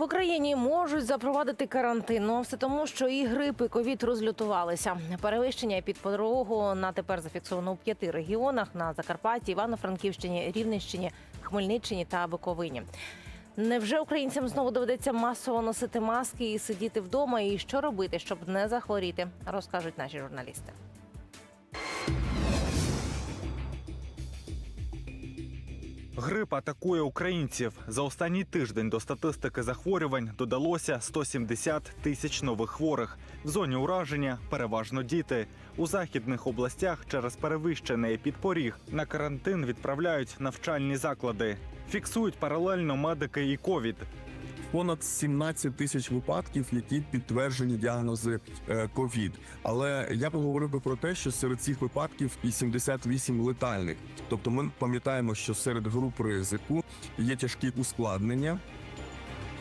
В Україні можуть запровадити карантин. Ну, все тому, що і грип, і ковід розлютувалися. Перевищення під порогу на тепер зафіксовано у п'яти регіонах на Закарпатті, Івано-Франківщині, Рівненщині, Хмельниччині та Буковині. Невже українцям знову доведеться масово носити маски і сидіти вдома? І що робити, щоб не захворіти, розкажуть наші журналісти. Грип атакує українців. За останній тиждень до статистики захворювань додалося 170 тисяч нових хворих. В зоні ураження переважно діти. У західних областях через перевищений підпоріг на карантин відправляють навчальні заклади. Фіксують паралельно медики і ковід. Понад 17 тисяч випадків, які підтверджені діагнози е, ковід. Але я поговорив би про те, що серед цих випадків і 78 летальних. Тобто, ми пам'ятаємо, що серед груп ризику є тяжкі ускладнення.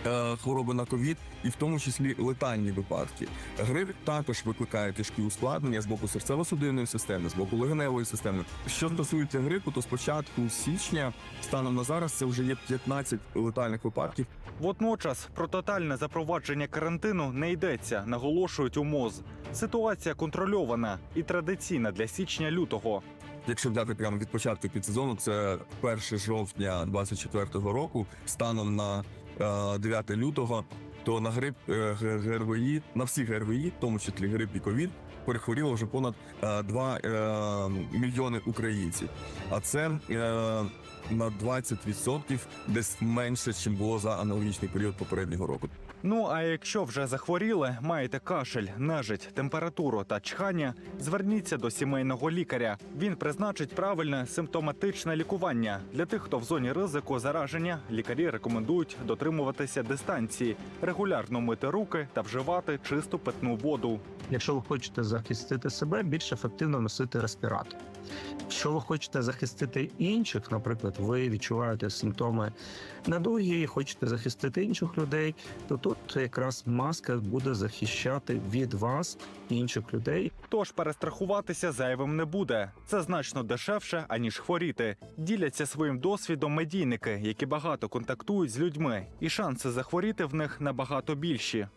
Е, Хвороби на ковід, і в тому числі летальні випадки. Грип також викликає тяжкі ускладнення з боку серцево-судинної системи, з боку легеневої системи. Що стосується грипу, то з початку січня, станом на зараз, це вже є 15 летальних випадків. Водночас про тотальне запровадження карантину не йдеться, наголошують у МОЗ. Ситуація контрольована і традиційна для січня-лютого. Якщо взяти прямо від початку підсезону, це 1 жовтня 24-го року, станом на 9 лютого, то на грип е, ГРВІ, на всі ГРВІ, в тому числі грип і ковід, перехворіло вже понад е, 2 е, мільйони українців. А це е, на 20% десь менше, ніж було за аналогічний період попереднього року. Ну а якщо вже захворіли, маєте кашель, нежить, температуру та чхання, зверніться до сімейного лікаря. Він призначить правильне симптоматичне лікування. Для тих, хто в зоні ризику зараження, лікарі рекомендують дотримуватися дистанції, регулярно мити руки та вживати чисту питну воду. Якщо ви хочете захистити себе, більш ефективно носити респіратор. Якщо ви хочете захистити інших, наприклад, ви відчуваєте симптоми недуги і хочете захистити інших людей, то тут якраз маска буде захищати від вас інших людей. Тож перестрахуватися зайвим не буде. Це значно дешевше, аніж хворіти. Діляться своїм досвідом медійники, які багато контактують з людьми, і шанси захворіти в них набагато більші.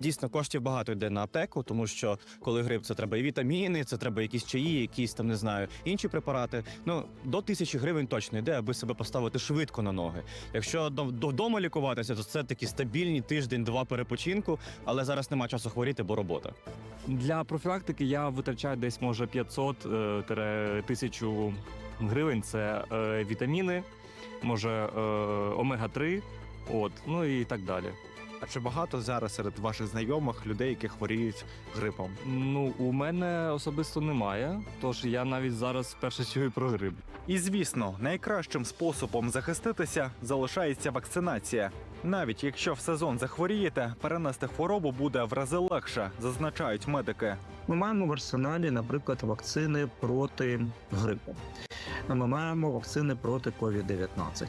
Дійсно, коштів багато йде на аптеку, тому що коли грип, це треба і вітаміни, це треба якісь чаї, якісь там не знаю, інші препарати. Ну до тисячі гривень точно йде, аби себе поставити швидко на ноги. Якщо до- додому лікуватися, то це такі стабільні тиждень-два перепочинку, але зараз нема часу хворіти, бо робота. Для профілактики я витрачаю десь може 500 е, 1000 гривень. Це е, вітаміни, може е, омега-3, от, ну і так далі. А чи багато зараз серед ваших знайомих людей, які хворіють грипом? Ну, у мене особисто немає, тож я навіть зараз вперше чую про грип. І звісно, найкращим способом захиститися залишається вакцинація. Навіть якщо в сезон захворієте, перенести хворобу буде в рази легше, зазначають медики. Ми маємо в арсеналі, наприклад, вакцини проти грипу. Ми маємо вакцини проти COVID-19.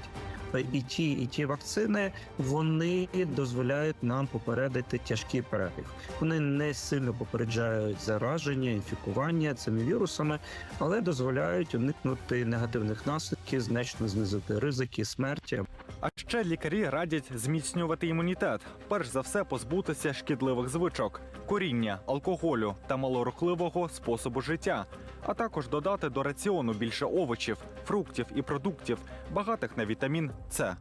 І ті, і ті вакцини вони дозволяють нам попередити тяжкий перебіг. Вони не сильно попереджають зараження, інфікування цими вірусами, але дозволяють уникнути негативних наслідків, значно знизити ризики смерті А ще лікарі радять зміцнювати імунітет. Перш за все, позбутися шкідливих звичок, коріння, алкоголю та малорухливого способу життя, а також додати до раціону більше овочів, фруктів і продуктів, багатих на вітамін С.